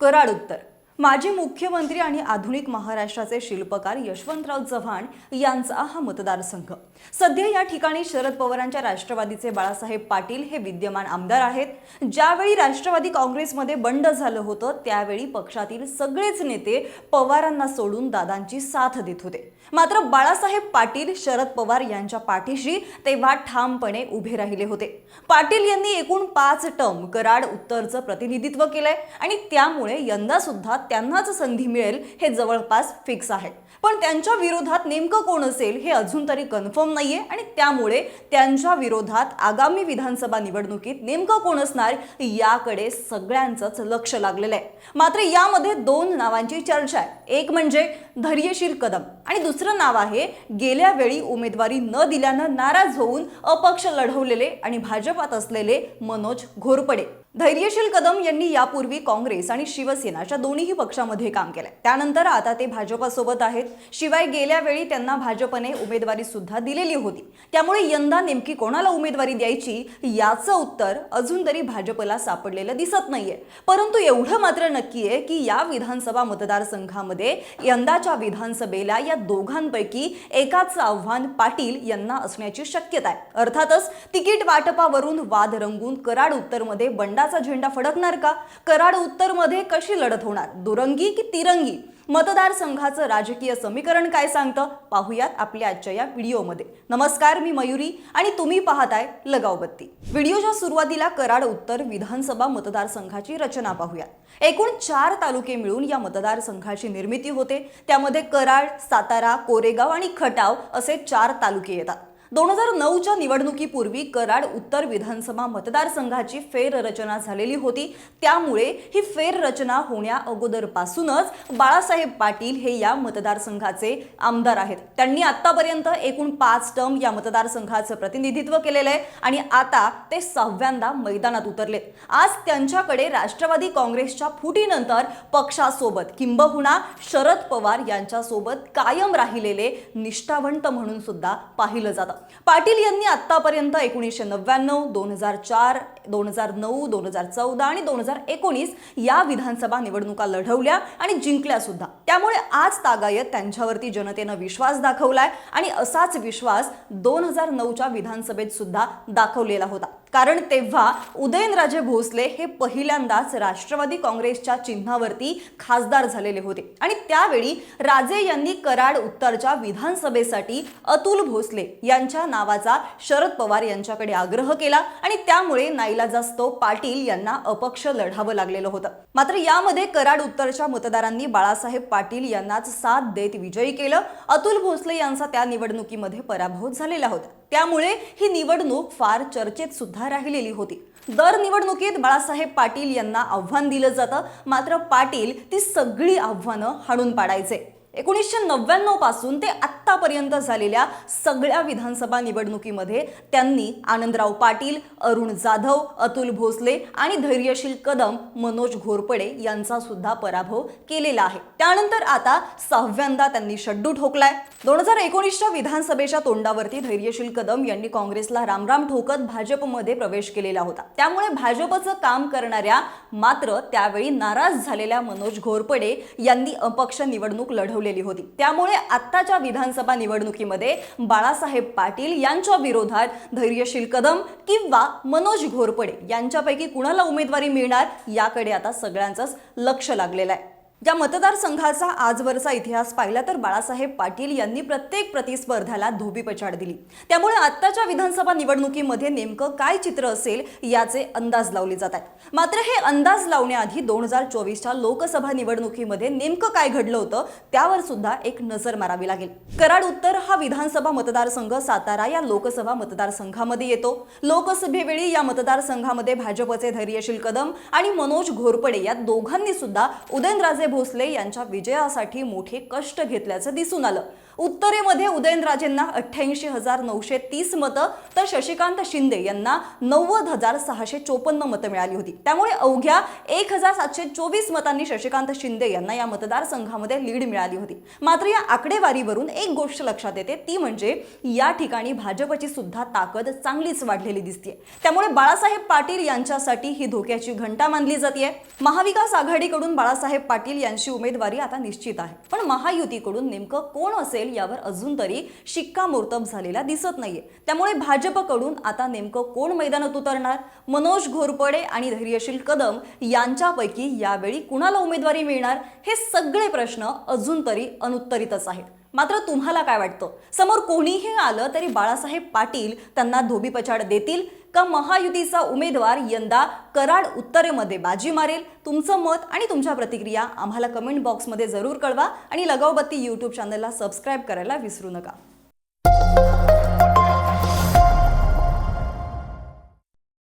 कराड उत्तर. माजी मुख्यमंत्री आणि आधुनिक महाराष्ट्राचे शिल्पकार यशवंतराव चव्हाण यांचा हा मतदारसंघ. सध्या या ठिकाणी शरद पवारांच्या राष्ट्रवादीचे बाळासाहेब पाटील हे विद्यमान आमदार आहेत. ज्यावेळी राष्ट्रवादी काँग्रेसमध्ये बंड झालं होतं त्यावेळी पक्षातील सगळेच नेते पवारांना सोडून दादांची साथ देत होते. मात्र बाळासाहेब पाटील शरद पवार यांच्या पाठीशी तेव्हा ठामपणे उभे राहिले होते. पाटील यांनी एकूण पाच टर्म कराड उत्तरचं प्रतिनिधित्व केलंय आणि त्यामुळे यंदा सुद्धा त्यांनाच संधी मिळेल हे जवळपास फिक्स आहे. पण त्यांच्या विरोधात नेमकं कोण असेल हे अजून तरी कन्फर्म नाहीये आणि त्यामुळे त्यांच्या विरोधात आगामी विधानसभा निवडणुकीत नेमकं कोण असणार याकडे सगळ्यांचंच लक्ष लागलेलं आहे मात्र यामध्ये दोन नावांची चर्चा आहे. एक म्हणजे धैर्यशील कदम आणि दुसरं नाव आहे गेल्या वेळी उमेदवारी न दिल्यानं नाराज होऊन अपक्ष लढवलेले आणि भाजपात असलेले मनोज घोरपडे. धैर्यशील कदम यांनी यापूर्वी काँग्रेस आणि शिवसेना अशा दोन्हीही पक्षामध्ये काम केलंय त्यानंतर आता ते भाजपासोबत आहेत. शिवाय गेल्या वेळी त्यांना भाजपने उमेदवारी सुद्धा दिलेली होती. त्यामुळे यंदा नेमकी कोणाला उमेदवारी द्यायची याचं उत्तर अजून तरी भाजपला सापडलेलं दिसत नाहीये. परंतु एवढं मात्र नक्की आहे की या विधानसभा मतदारसंघामध्ये यंदाच्या विधानसभेला या दोघांपैकी एकाचं आव्हान पाटील यांना असण्याची शक्यता आहे. अर्थातच तिकीट वाटपावरून वाद रंगून कराड उत्तरमध्ये बंडाचा झेंडा फडकणार का? कराड उत्तरमध्ये कशी लढत होणार? दुरंगी की तिरंगी? मतदारसंघाचं राजकीय समीकरण काय सांगतं? पाहूयात आपल्या आजच्या या व्हिडिओमध्ये. नमस्कार मी मयुरी आणि तुम्ही पाहताय लगावबत्ती. व्हिडिओच्या सुरुवातीला कराड उत्तर विधानसभा मतदारसंघाची रचना पाहूयात. एकूण चार तालुके मिळून या मतदारसंघाची निर्मिती होते. त्यामध्ये कराड सातारा कोरेगाव आणि खटाव असे चार तालुके येतात. दोन हजार नऊच्या निवडणुकीपूर्वी कराड उत्तर विधानसभा मतदारसंघाची फेररचना झालेली होती. त्यामुळे ही फेररचना होण्या अगोदरपासूनच बाळासाहेब पाटील हे या मतदारसंघाचे आमदार आहेत. त्यांनी आतापर्यंत एकूण पाच टर्म या मतदारसंघाचं प्रतिनिधित्व केलेलं आहे आणि आता ते सहाव्यांदा मैदानात उतरले आज त्यांच्याकडे राष्ट्रवादी काँग्रेसच्या फुटीनंतर पक्षासोबत किंबहुना शरद पवार यांच्यासोबत कायम राहिलेले निष्ठावंत म्हणून सुद्धा पाहिलं जातं. पाटील यांनी आत्तापर्यंत एकोणीसशे नव्याण्णव दोन हजार चार दोन हजार नऊ दोन हजार चौदा आणि दोन हजार एकोणीस या विधानसभा निवडणुका लढवल्या आणि जिंकल्या सुद्धा. त्यामुळे आज तागायत त्यांच्यावरती जनतेनं विश्वास दाखवलाय आणि असाच विश्वास दोन हजार नऊच्या विधानसभेत सुद्धा दाखवलेला होता. कारण तेव्हा उदयनराजे भोसले हे पहिल्यांदाच राष्ट्रवादी काँग्रेसच्या चिन्हावरती खासदार झालेले होते. आणि त्यावेळी राजे यांनी कराड उत्तरच्या विधानसभेसाठी अतुल भोसले यांच्या नावाचा शरद पवार यांच्याकडे आग्रह केला आणि त्यामुळे नाईलाजास्तव पाटील यांना अपक्ष लढावं लागलेलं होतं. मात्र यामध्ये कराड उत्तरच्या मतदारांनी बाळासाहेब पाटील यांनाच साथ देत विजयी केलं. अतुल भोसले यांचा त्या निवडणुकीमध्ये पराभव झालेला होता. त्यामुळे ही निवडणूक फार चर्चेत सुद्धा राहिलेली होती. दर निवडणुकीत बाळासाहेब पाटील यांना आव्हान दिलं जातं मात्र पाटील ती सगळी आव्हानं हाणून पाडायचे. एकोणीसशे नव्याण्णवपासून ते आत्तापर्यंत झालेल्या सगळ्या विधानसभा निवडणुकीमध्ये त्यांनी आनंदराव पाटील अरुण जाधव अतुल भोसले आणि धैर्यशील कदम मनोज घोरपडे यांचा सुद्धा पराभव केलेला आहे. त्यानंतर आता सहाव्यांदा त्यांनी शड्डू ठोकलाय. दोन हजार एकोणीसच्या विधानसभेच्या तोंडावरती धैर्यशील कदम यांनी काँग्रेसला रामराम ठोकत भाजपमध्ये प्रवेश केलेला होता. त्यामुळे भाजपचं काम करणाऱ्या मात्र त्यावेळी नाराज झालेल्या मनोज घोरपडे यांनी अपक्ष निवडणूक लढवली. दाखवलेली होती. त्यामुळे आत्ताच्या विधानसभा निवडणुकीमध्ये बाळासाहेब पाटील यांच्या विरोधात धैर्यशील कदम किंवा मनोज घोरपडे यांच्यापैकी कुणाला उमेदवारी मिळणार याकडे आता सगळ्यांचंच लक्ष लागलेलं आहे. या मतदारसंघाचा आजवरचा इतिहास पाहिला तर बाळासाहेब पाटील यांनी प्रत्येक प्रतिस्पर्ध्याला धोबी पछाड दिली. त्यामुळे आत्ताच्या विधानसभा निवडणुकीमध्ये नेमकं काय चित्र असेल याचे अंदाज लावले जात आहेत. मात्र हे अंदाज लावण्याआधी दोन हजार चोवीसच्या लोकसभा निवडणुकीमध्ये नेमकं काय घडलं होतं त्यावर सुद्धा एक नजर मारावी लागेल. कराड उत्तर हा विधानसभा मतदारसंघ सातारा या लोकसभा मतदारसंघामध्ये येतो. लोकसभेवेळी या मतदारसंघामध्ये भाजपचे धैर्यशील कदम आणि मनोज घोरपडे या दोघांनी सुद्धा उदयनराजे भोसले यांच्या विजयासाठी मोठे कष्ट घेतल्याचं दिसून आलं. उत्तरेमध्ये उदयनराजेंना अठ्ठ्याऐंशी हजार नऊशे तीस मतं तर शशिकांत शिंदे यांना नव्वद हजार सहाशे चोपन्न मतं मिळाली होती. त्यामुळे अवघ्या एक हजार सातशे चोवीस मतांनी शशिकांत शिंदे यांना या मतदारसंघामध्ये लीड मिळाली होती. मात्र या आकडेवारीवरून एक गोष्ट लक्षात येते ती म्हणजे या ठिकाणी भाजपची सुद्धा ताकद चांगलीच वाढलेली दिसते त्यामुळे बाळासाहेब पाटील यांच्यासाठी ही धोक्याची घंटा मानली जाते महाविकास आघाडीकडून बाळासाहेब पाटील यांची उमेदवारी आता निश्चित आहे. पण महायुतीकडून नेमकं कोण असेल यावर अजून तरी शिक्कामोर्तब झालेला दिसत नाहीये. त्यामुळे भाजपकडून आता नेमकं कोण मैदानात उतरणार? मनोज घोरपडे आणि धैर्यशील कदम यांच्यापैकी यावेळी कुणाला उमेदवारी मिळणार? हे सगळे प्रश्न अजून तरी अनुत्तरितच आहेत. मात्र तुम्हाला काय वाटतं? समोर कोणीही आलं तरी बाळासाहेब पाटील त्यांना धोबीपछाड देतील का महायुतीचा उमेदवार यंदा कराड उत्तरेमध्ये बाजी मारेल? तुमचं मत आणि तुमच्या प्रतिक्रिया आम्हाला कमेंट बॉक्समध्ये जरूर कळवा आणि लगावबत्ती यूट्यूब चॅनलला सबस्क्राईब करायला विसरू नका.